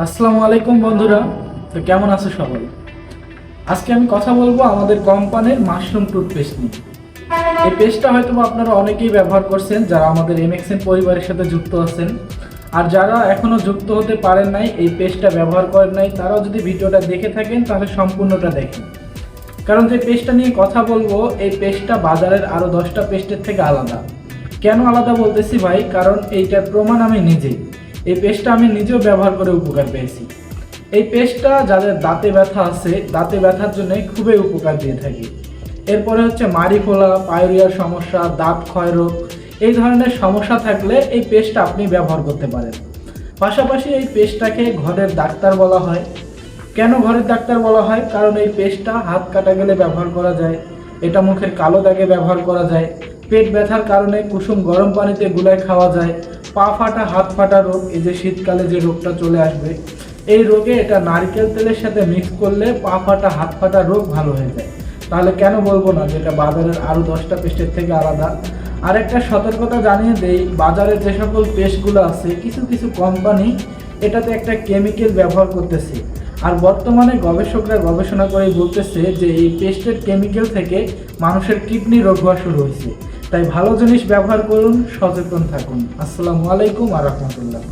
আসসালামু আলাইকুম বন্ধুরা। তো কেমন আছো সবাই? আজকে আমি কথা বলব আমাদের কোম্পানির মাশরুম টুথপেস্ট নিয়ে। এই পেস্টটা হয়তো আপনারা অনেকেই ব্যবহার করছেন, যারা আমাদের এমএক্সএন পরিবারের সাথে যুক্ত আছেন। আর যারা এখনও যুক্ত হতে পারেন নাই, এই পেস্টটা ব্যবহার করেন নাই, তারাও যদি ভিডিওটা দেখে থাকেন, তাহলে সম্পূর্ণটা দেখেন। কারণ যে পেস্টটা নিয়ে কথা বলব, এই পেস্টটা বাজারের আরও দশটা পেস্টের থেকে আলাদা। কেন আলাদা বলতেছি ভাই? কারণ এইটার প্রমাণ আমি নিজেই। এই পেস্টটা আমি নিজেও ব্যবহার করে উপকার পেয়েছি। এই পেস্টটা যাদের দাঁতে ব্যথা আছে, দাঁতে ব্যথার জন্য খুবই উপকার দিয়ে থাকে। এরপরে হচ্ছে মাড়ি ফোলা পায়রিয়ার সমস্যা, দাঁত ক্ষয় রোগ, এই ধরনের সমস্যা থাকলে এই পেস্টটা আপনি ব্যবহার করতে পারেন। পাশাপাশি এই পেস্টটাকে ঘরের ডাক্তার বলা হয়। কেন ঘরের ডাক্তার বলা হয়? কারণ এই পেস্টটা হাত কাটা গেলে ব্যবহার করা যায়, এটা মুখের কালো দাগে ব্যবহার করা যায়। পেট ব্যথার কারণে কুসুম গরম পানিতে গুলায় খাওয়া যায়, পা ফাটা, হাত ফাটা রোগ, এই যে শীতকালে যে রোগটা চলে আসবে, এই রোগে এটা নারকেল তেলের সাথে মিক্স করলে পা ফাটা, হাত ফাটা রোগ ভালো হয়ে যায়। তাহলে কেন বলব না যে এটা বাজারের আরও দশটা পেস্টের থেকে আলাদা। আর একটা সতর্কতা জানিয়ে দেই, বাজারে যে সকল পেস্টগুলো আছে, কিছু কিছু কোম্পানি এটাতে একটা কেমিক্যাল ব্যবহার করতেছে। আর বর্তমানে গবেষকরা গবেষণা করে বলতেছে যে এই পেস্টের কেমিক্যাল থেকে মানুষের কিডনি রোগ হওয়া শুরু হয়েছে। তাই ভালো জিনিস ব্যবহার করুন সচেতন থাকুন। আসসালামু আলাইকুম আর রহমতুল্লাহ।